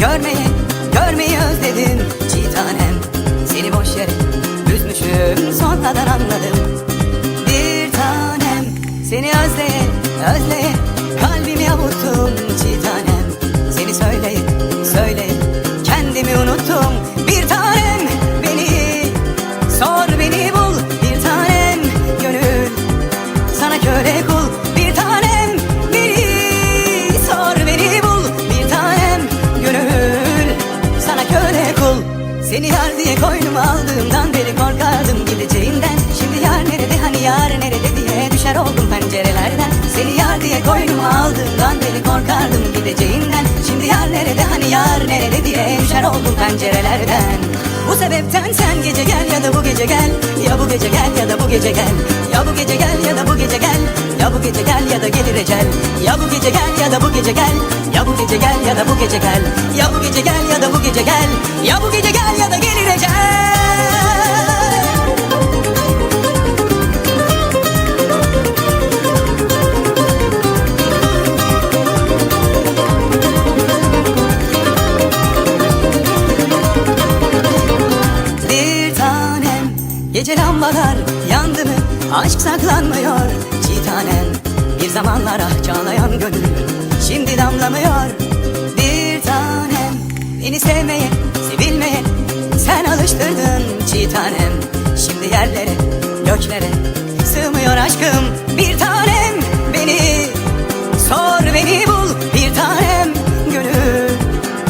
Görmeyi, görmeyi özledim çiğ tanem Seni boş yere üzmüşüm sonradan anladım. Bir tanem seni özleye, özleye Kalbimi avuttum çiğ tanem Seni söyleyip, söyleyip Kendimi unuttum Seni yar diye koynuma aldığımdan beri korkardım gideceğinden. Şimdi yar nerede hani yar nerede diye düşer oldum pencerelerden. Seni yar diye koynuma aldığımdan beri korkardım gideceğinden. Şimdi yar nerede hani yar nerede diye düşer oldum pencerelerden. Bu sebepten sen gece gel ya da bu gece gel. Ya bu gece gel ya da bu gece gel. Ya bu gece gel ya da bu gece gel. Ya bu gece gel ya da gelir ecel. Ya bu gece gel ya da bu gece gel. Ya bu gece gel ya da bu gece gel. Ya bu gece gel ya da bu gece gel. Ya bu gece gel ya da gelir ecel Gece lambalar yandı mı? Aşk saklanmıyor. Çiğ tanem. Bir zamanlar ah çağlayan gönül. Şimdi damlamıyor Beni sevmeye, sevilmeye Sen alıştırdın çiğ tanem. Şimdi yerlere, göklere Sığmıyor aşkım